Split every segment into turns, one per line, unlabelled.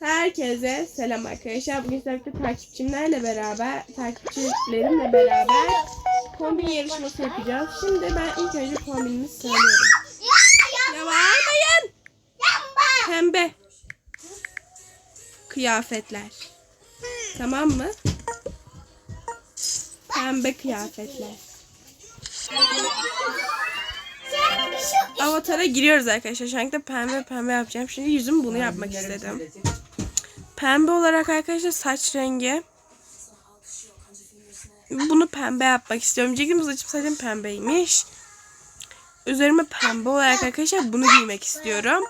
Herkese selam arkadaşlar. Bugün sizlerle takipçimlerle beraber, takipçilerimle beraber kombin yarışması yapacağız. Şimdi ben ilk önce kombinimi söylüyorum. Ya bağırmayın. Pembe. Kıyafetler. Tamam mı? Pembe kıyafetler. Avatar'a giriyoruz arkadaşlar. Şu anda pembe pembe yapacağım. Şimdi yüzüm bunu yapmak istedim. Pembe olarak arkadaşlar saç rengi. Bunu pembe yapmak istiyorum. Çünkü saçım saçım pembeymiş. Üzerime pembe olarak arkadaşlar bunu giymek istiyorum.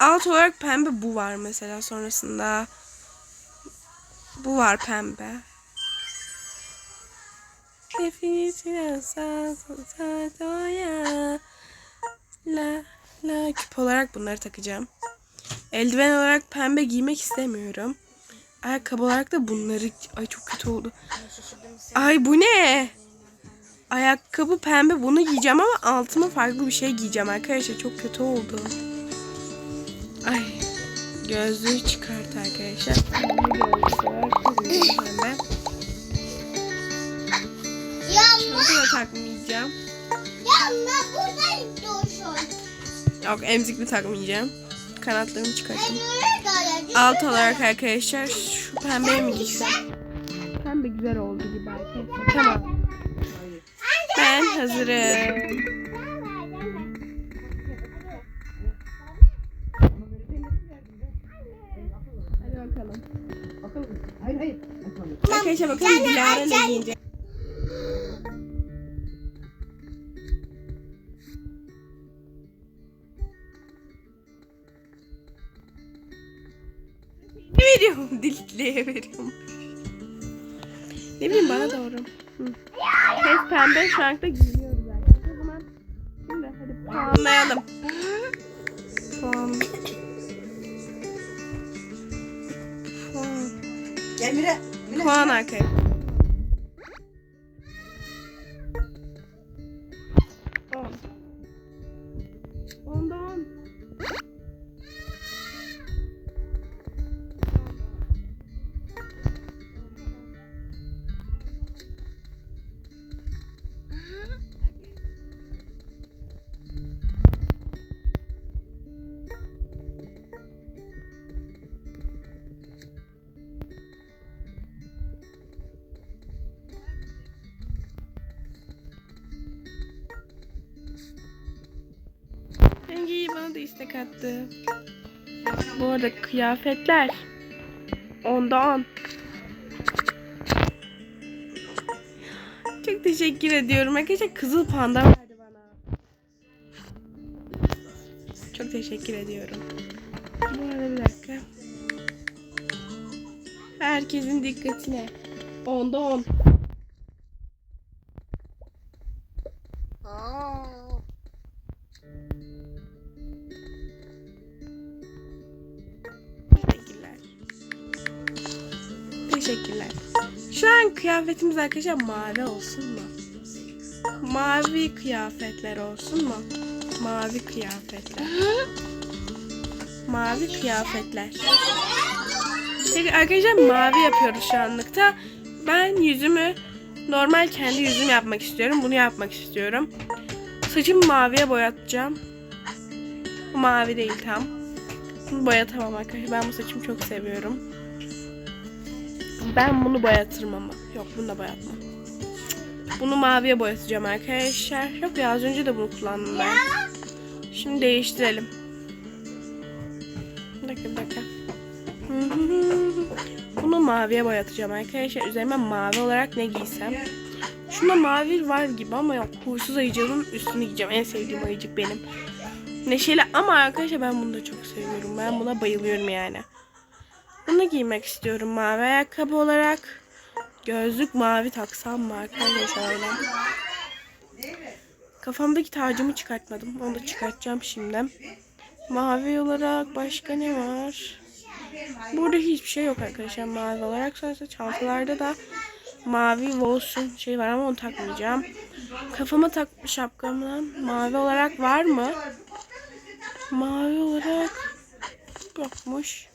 Alt olarak pembe bu var mesela sonrasında. Bu var pembe. La la küp olarak bunları takacağım. Eldiven olarak pembe giymek istemiyorum. Ayakkabı olarak da bunları... Ay çok kötü oldu. Ay bu ne? Ayakkabı pembe bunu giyeceğim ama altıma farklı bir şey giyeceğim arkadaşlar. Çok kötü oldu. Ay gözlüğü çıkart arkadaşlar. Pembe. Çanta da takmayacağım. Yok emzikli takmayacağım. Kanatlarımı çıkarttım. Alt olarak arkadaşlar şu pembeye mi giysem? Pembe güzel oldu gibi arkadaşlar. Tamam. Ben hazırım. Hadi bakalım.
Hayır hayır.
Arkadaşlar bakalım Dilara ne giyecek. Dilitliğe veriyorum. Ne bileyim bana doğru. Hı. Hep pembe anda giyiniyoruz arkadaşlar. O zaman şimdi hadi puanlayalım. Puan. Puan.
Gel. Mire.
Puan arkadaşlar. Rengi bana da istek attı. Bu arada kıyafetler. Onda on. Çok teşekkür ediyorum. Arkadaşlar kızıl panda verdi bana. Çok teşekkür ediyorum. Bu arada bir dakika. Herkesin dikkatine. Onda on. Kıyafetimiz arkadaşlar mavi olsun mu? Mavi kıyafetler olsun mu? Mavi kıyafetler. Mavi kıyafetler. Peki arkadaşlar mavi yapıyoruz şu anlıkta. Ben yüzümü normal kendi yüzümü yapmak istiyorum. Bunu yapmak istiyorum. Saçımı maviye boyatacağım. Bu mavi değil tam. Bunu boyatamam arkadaşlar. Ben bu saçımı çok seviyorum. Ben bunu boyatırım ama. Yok bunu da boyatmam. Bunu maviye boyatacağım arkadaşlar. Yok ya az önce de bunu kullandım ben. Şimdi değiştirelim. Bir dakika bir dakika. Bunu maviye boyatacağım arkadaşlar. Üzerime mavi olarak ne giysem. Şunda mavi var gibi ama yok. Huysuz ayıcığımın üstünü giyeceğim. En sevdiğim ayıcık benim. Neşeli ama arkadaşlar ben bunu da çok seviyorum. Ben buna bayılıyorum yani. Bunu giymek istiyorum mavi ayakkabı olarak. Gözlük mavi taksam mı arkadaşlar şöyle. Kafamdaki tacımı çıkartmadım. Onu da çıkartacağım şimdi. Mavi olarak başka ne var? Burada hiçbir şey yok arkadaşlar mavi olarak. Sonra çantalarda da mavi Wolf'un şey var ama onu takmayacağım. Kafama takmış şapkamdan mavi olarak var mı? Mavi olarak yokmuş.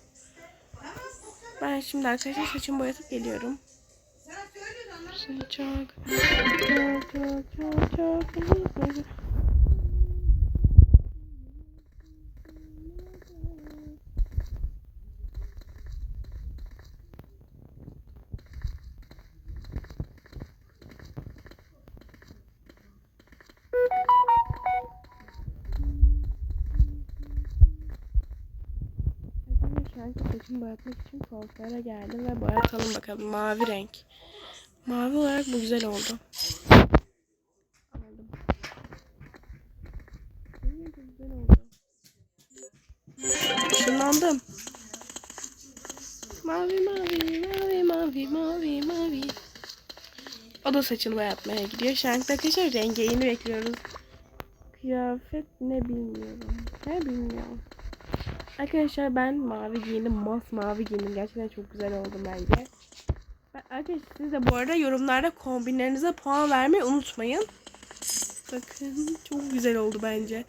Ben şimdi arkadaşlar saçımı boyatıp geliyorum. Seni çok çok çok çok an saçımı boyatmak için kuaföre geldim ve boyatalım bakalım mavi renk. Mavi olarak bu güzel oldu. Aldım. Güzel oldu. Işınlandım. Mavi mavi mavi mavi mavi mavi. O da saçını boyatmaya gidiyor. Şu an arkadaşlar rengeyini bekliyoruz. Kıyafet ne bilmiyorum. Ne bilmiyorum. Arkadaşlar ben mavi giyindim. Masmavi giyindim. Gerçekten çok güzel oldum bence. Ben, arkadaşlar siz de bu arada yorumlarda kombinlerinize puan vermeyi unutmayın. Bakın çok güzel oldu bence.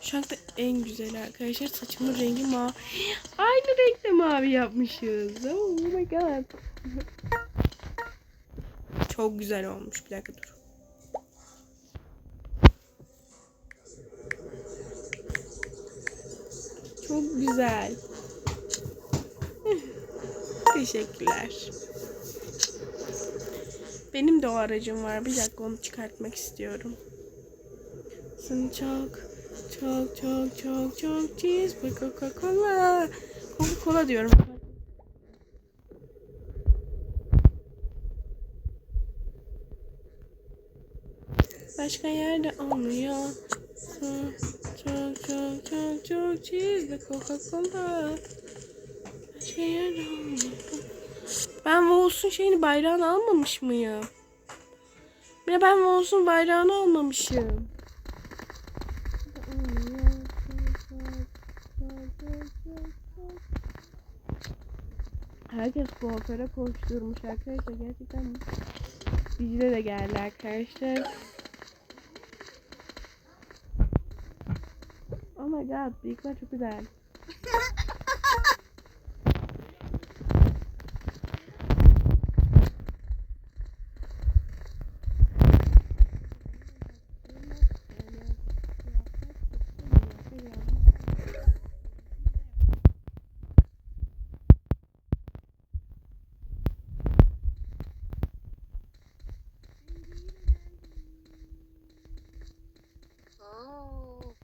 Şu anda en güzel arkadaşlar. Saçımın rengi mavi. Aynı renkte mavi yapmışız. Oh my god. çok güzel olmuş. Bir dakika dur. Çok güzel. Teşekkürler. Benim de o aracım var. Bir dakika onu çıkartmak istiyorum. Seni çok çok çok çok çok cheese Coca Cola. Coca Cola diyorum. Başka yerde olmuyor. Çok çok çok çok ve Coca Cola. Olmuyor. Ben Wolves'un şeyini bayrağını almamış mıyım? Ya ben Wolves'un bayrağını almamışım. Herkes kuaföre koşturmuş arkadaşlar. Gerçekten Dicle de geldi arkadaşlar. Oh my god, bıyıklar çok güzel.
Oh.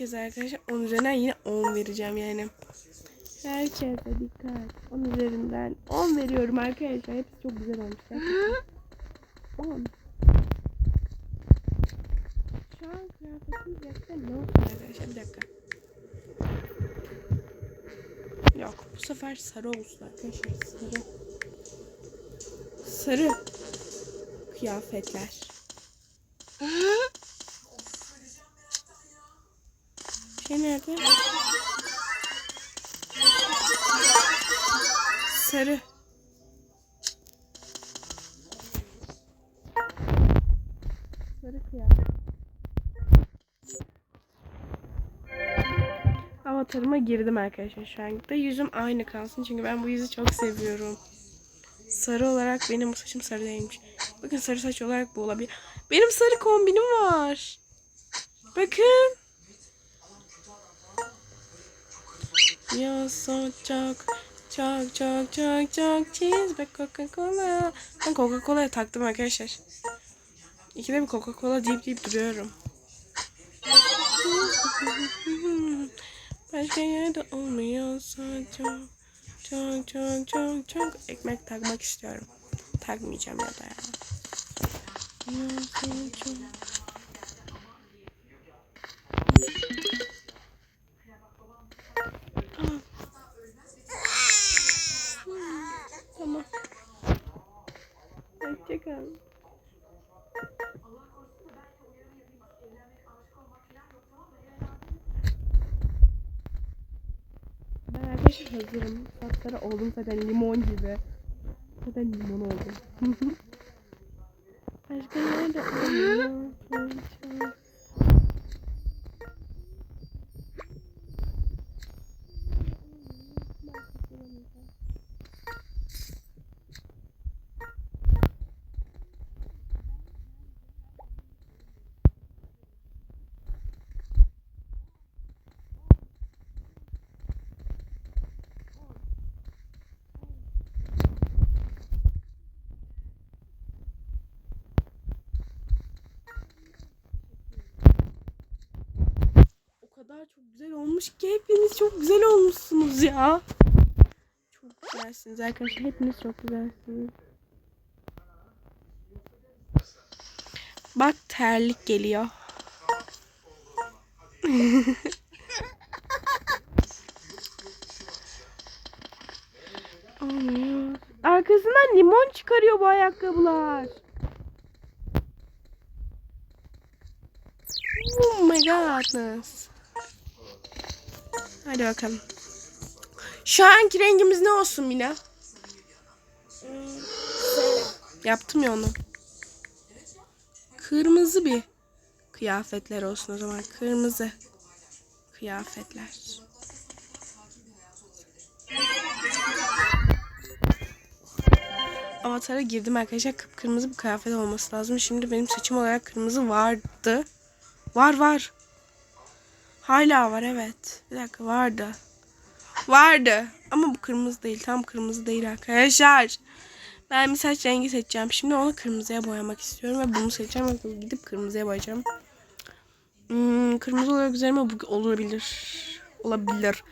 Herkese arkadaşlar 10 üzerinden yine 10 vereceğim yani. Herkese dikkat. 10 üzerinden 10 veriyorum arkadaşlar. Hepsi çok güzel olmuş. gerçekten. 10. Şu an kıyafetim gerçekten ne olsun arkadaşlar bir dakika. Yok bu sefer sarı olsun arkadaşlar sarı. Sarı kıyafetler. Şey nerede? Sarı. Sarı kıyafet. Avatarıma girdim arkadaşlar şu anda. Yüzüm aynı kalsın çünkü ben bu yüzü çok seviyorum. Sarı olarak benim bu saçım sarı değilmiş. Bakın sarı saç olarak bu olabilir. Benim sarı kombinim var. Bakın. Ya so çok çok çok çok çok cheese ve Coca Cola. Ben Coca Cola'ya taktım arkadaşlar. İkide bir Coca Cola deyip deyip duruyorum. Başka yerde olmuyorsa çok çok çok çok çok ekmek takmak istiyorum. Takmayacağım ya da ya. Ya so çok Tamam. Hoşçakal. Ben arkadaşlar hazırım. Saçlara oldum zaten limon gibi. Zaten limon oldum. Başka yerde kadar çok güzel olmuş ki hepiniz çok güzel olmuşsunuz ya. Çok güzelsiniz arkadaşlar. Hepiniz çok güzelsiniz. Bak terlik geliyor. Arkasından limon çıkarıyor bu ayakkabılar. Oh my godness. Hadi bakalım. Şu anki rengimiz ne olsun Mina? Yaptım ya onu. Kırmızı bir kıyafetler olsun o zaman. Kırmızı kıyafetler. Avatara girdim arkadaşlar. Kıpkırmızı bir kıyafet olması lazım. Şimdi benim saçım olarak kırmızı vardı. Var var. Hala var evet. Bir dakika vardı. Vardı. Ama bu kırmızı değil. Tam kırmızı değil arkadaşlar. Ben bir saç rengi seçeceğim. Şimdi onu kırmızıya boyamak istiyorum. Ve bunu seçeceğim. Gidip kırmızıya boyayacağım. Hmm, kırmızı olarak üzerime bu olabilir. Olabilir.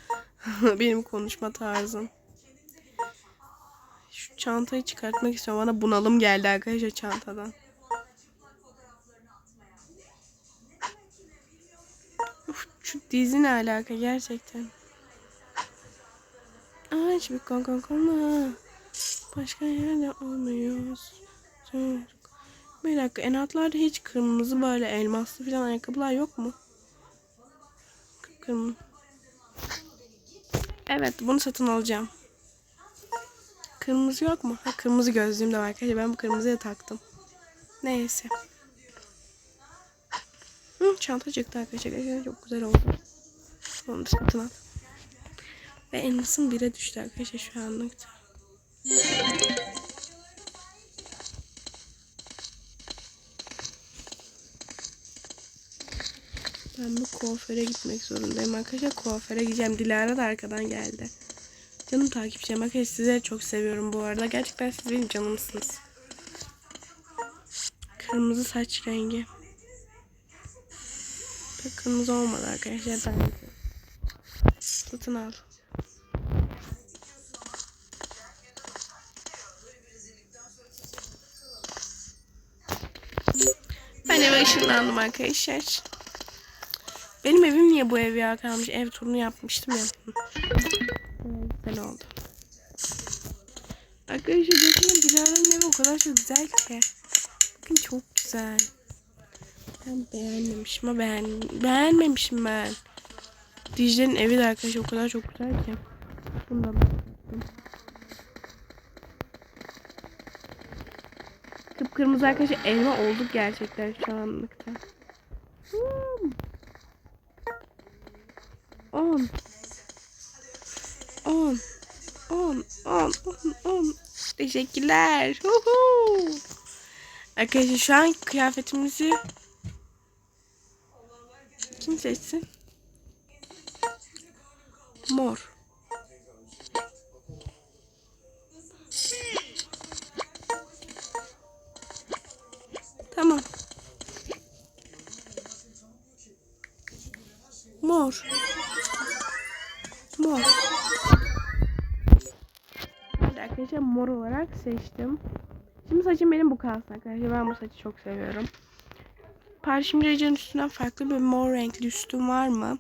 Benim konuşma tarzım. Şu çantayı çıkartmak istiyorum. Bana bunalım geldi arkadaşlar çantadan. Şu dizi ne alaka gerçekten. Aç bir kon kon kon. Başka yerde olmuyoruz. Bir dakika en altlarda hiç kırmızı böyle elmaslı falan ayakkabılar yok mu? Kırmızı. Evet bunu satın alacağım. Kırmızı yok mu? Ha, kırmızı gözlüğüm de var arkadaşlar. Ben bu kırmızıya taktım. Neyse. Hı, çanta çıktı arkadaşlar. Çok güzel oldu. Onu da satın al. Ve elmasım bire düştü arkadaşlar şu anlıkta. Ben bu kuaföre gitmek zorundayım arkadaşlar. Kuaföre gideceğim. Dilara da arkadan geldi. Canım takipçim. Arkadaşlar sizleri çok seviyorum bu arada. Gerçekten siz benim canımsınız. Kırmızı saç rengi. Kırmızı olmadı arkadaşlar. Ben satın al. Ben eve ışınlandım arkadaşlar. Benim evim niye bu ev ya kalmış? Ev turunu yapmıştım ya. Güzel oldu. Arkadaşlar bakın Dilara'nın evi o kadar çok güzel ki. Bakın çok güzel. Ben beğenmemişim ama beğen beğenmemişim ben. Dicle'nin evi de arkadaşlar o kadar çok güzel ki. Bundan bahsettim. Kıpkırmızı arkadaşlar elma olduk gerçekten şu anlıkta. Hmm. 10 10 10 10 10 10 Teşekkürler. Huhu. Arkadaşlar şu an kıyafetimizi kim seçsin? Mor. Tamam. Mor. Mor. Evet arkadaşlar mor olarak seçtim. Şimdi saçım benim bu kalsın arkadaşlar. Ben bu saçı çok seviyorum. Parşim recan üstünden farklı bir mor renkli üstüm var mı?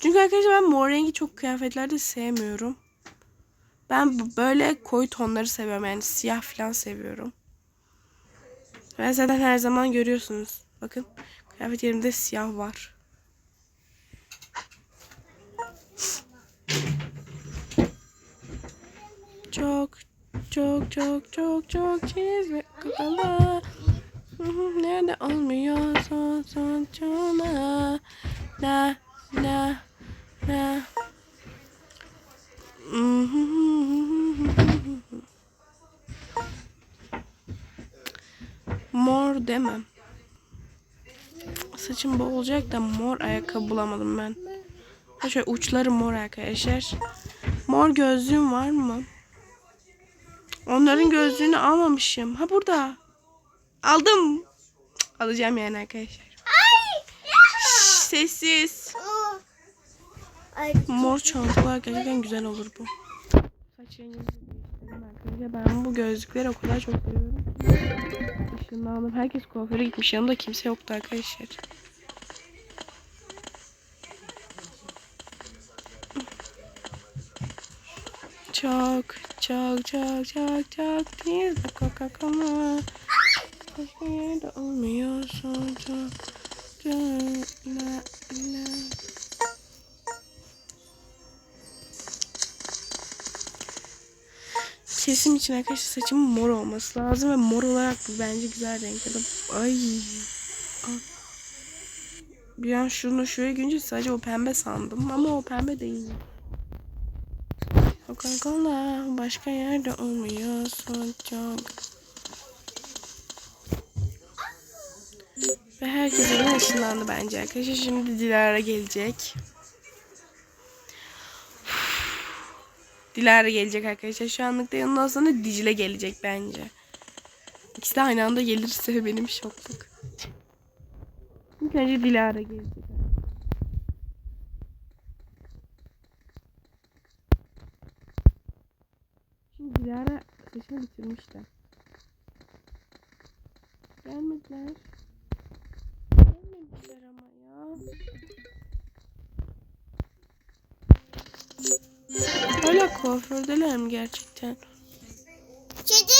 Çünkü arkadaşlar ben mor rengi çok kıyafetlerde sevmiyorum. Ben böyle koyu tonları seviyorum. Yani siyah falan seviyorum. Ben zaten her zaman görüyorsunuz. Bakın kıyafet yerimde siyah var. Çok çok çok çok çok çizme kapalı. Nerede olmuyor son çana la la la Mor demem. Saçım bu olacak da mor ayakkabı bulamadım ben. Şöyle uçları mor arkadaşlar. Mor gözlüğüm var mı? Onların gözlüğünü almamışım. Ha burada. Aldım. Cık, Alacağım yani arkadaşlar. Sessiz.
Ay,
Mor çantalar gerçekten güzel olur bu. Saç rengimi değiştirdim arkadaşlar. Ben bu gözlükleri o kadar çok seviyorum. Işınlandım. Herkes kuaföre gitmiş. Yanımda kimse yoktu arkadaşlar. Çok çok çok çok çok değil de Coca-Cola. Başka yerde olmuyorsun çok çok la la. Kesim için arkadaşlar saçımın mor olması lazım ve mor olarak bu bence güzel renk. Ya da- Ay. Ay. Bir an şunu şuraya görünce sadece o pembe sandım ama o pembe değil. Coca-Cola başka yerde olmuyorsun çok. Ve herkes evine ışınlandı bence arkadaşlar. Şimdi Dilara gelecek. Dilara gelecek arkadaşlar. Şu anlık da ondan sonra Dicle gelecek bence. İkisi de aynı anda gelirse benim şokluk. İlk önce Dilara gelecek. Şimdi Dilara saçını bitirmiş de. Gelmediler. Gelmediler ama ya. Hala kuafördeler mi gerçekten?
Kedi.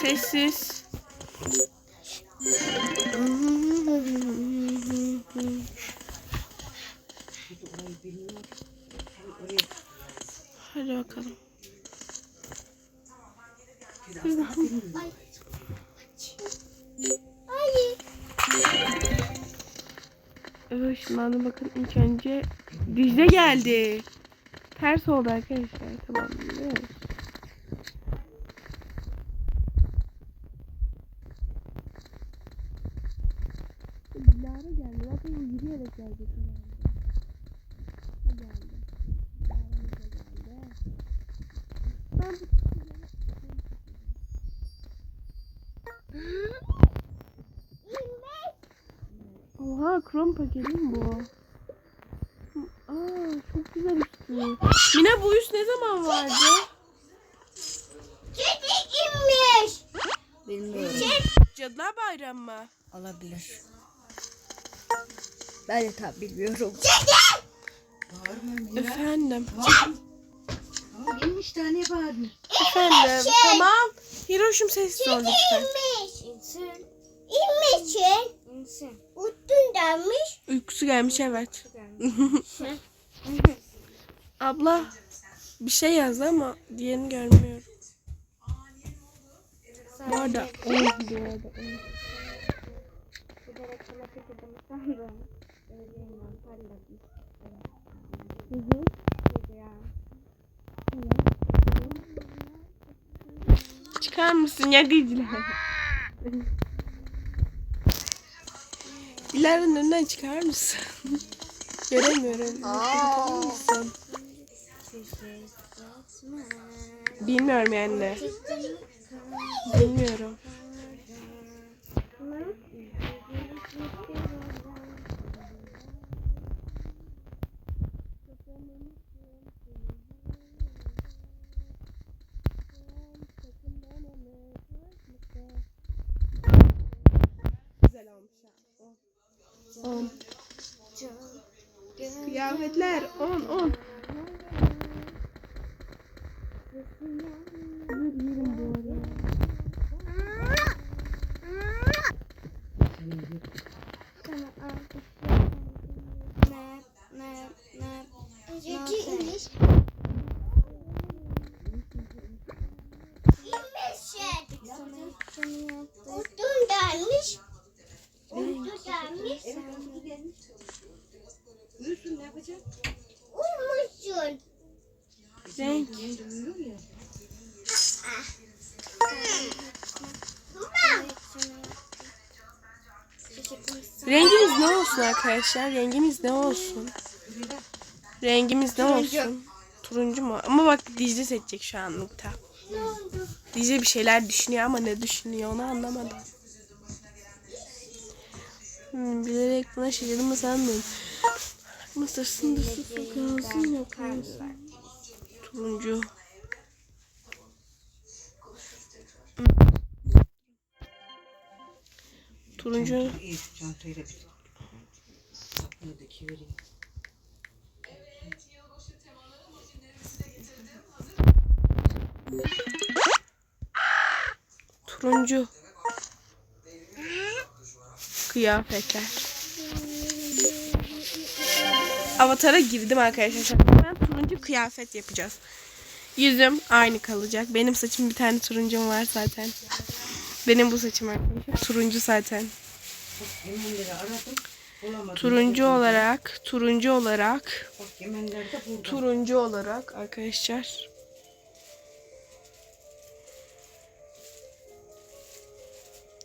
Sessiz. Hadi bakalım.
Ay.
Şimdi bakın ilk önce Dicle geldi. Ters oldu arkadaşlar. Tamam biliyoruz. Dilara geldi. Zaten o yürüyerek geldi. Dilara'mız da geldi. Ben bu krom paketi mi bu? Aa çok güzel üstü. Mina bu üst ne zaman vardı?
Kedi inmiş.
Bilmiyorum.
Cadılar Bayramı mı?
Olabilir. Ben de tam bilmiyorum.
Efendim.
Gelmiş tane bağırdı.
Efendim. Tamam. Hiroş'um sessiz ol lütfen.
Denmiş.
Uykusu gelmiş evet. Abla bir şey yazdı ama diğerini görmüyorum. Bu arada. Hı hı. Çıkar mısın ya Dicle? Dilara'nın önünden çıkar mısın? Göremiyorum. Çıkar mısın? Bilmiyorum yani. Bilmiyorum. Güzel olmuş ya. On. Kıyafetler on on. Dur yerim bu arada.
Kedi inmiş. İnmişsin. Uttun da
Yapacaksın?
Uyumuşsun.
Renk. Rengimiz ne olsun arkadaşlar? Rengimiz ne olsun? Rengimiz ne olsun? Turuncu mu? Ama bak Dicle seçecek şu anlıkta. Dicle bir şeyler düşünüyor ama ne düşünüyor onu anlamadım. Hmm, bilerek buna şaşırdım mı da sus kalsın yok. Turuncu. Turuncu. Turuncu. Kıyafetler. Avatara girdim arkadaşlar. Ben turuncu kıyafet yapacağız. Yüzüm aynı kalacak. Benim saçım bir tane turuncum var zaten. Benim bu saçım arkadaşlar. Turuncu zaten. Turuncu olarak, turuncu olarak, turuncu olarak arkadaşlar.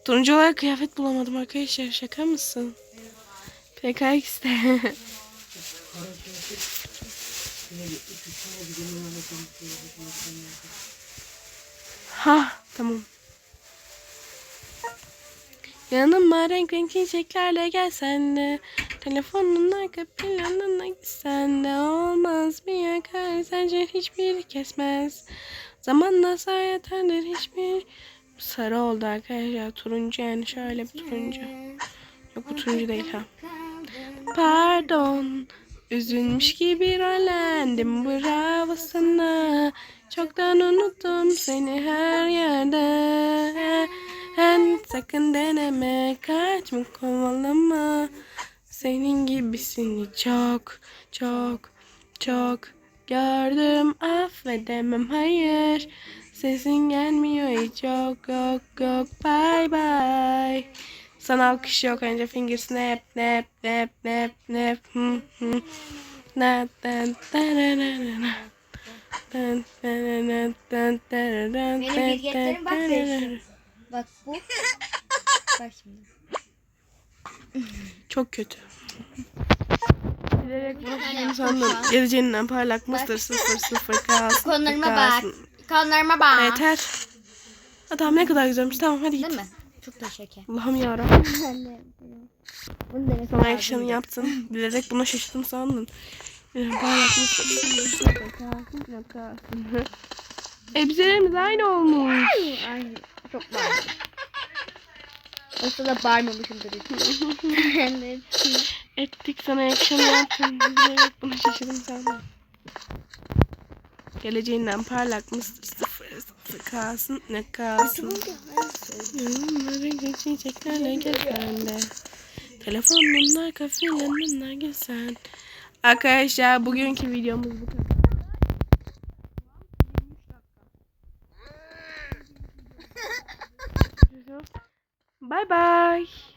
Turuncu olarak kıyafet bulamadım arkadaşlar. Şaka mısın? PKX'de.
Kara bir bir bir bir
ha tamam. Yanıma renk renk çiçeklerle gelsen de. Telefonun arka planına gitsen de. Olmaz mı yakar sence hiçbir kesmez. Zamanla sayetendir hiçbir Sarı oldu arkadaşlar. Turuncu yani şöyle bir turuncu. Yok bu turuncu değil ha. Pardon Üzülmüş gibi rollendim bravo sana. Çoktan unuttum seni her yerde. En sakın deneme kaçma kovalama. Senin gibisini çok çok çok gördüm affedemem hayır. Sesin gelmiyor hiç yok yok yok bye bye Sana alkış yok önce finger snap nap nap nap nap hı hı Na, dan,
Benim bilgilerim bak değişiyor. Bak bu. Bak şimdi.
Çok kötü. Bilerek bunu sandım. Geleceğinden parlak mıstır sıfır sıfır kalsın.
Konularıma bak. Konularıma bak.
Yeter. Adam ne kadar güzelmiş. Tamam hadi git.
Değil mi? Çok da şeker.
Allah'ım yarabbim.
Bunu demek
Sana action'ı yaptın. Bilerek buna şaşırdım kalsın. kalsın. Elbiselerimiz aynı olmuş.
Aynı. Çok bağırdım. Aslında bağırmamışımdır hiç.
Ettik sana action yaptım. Bilerek buna şaşırdım sandın. Geleceğinden parlak sıfır kalsın. Ne kalsın. Yorumları geçeceklerle gelsen de. Telefonun arka planına gelsen. Arkadaşlar bugünkü videomuz bu kadar. Bye bye.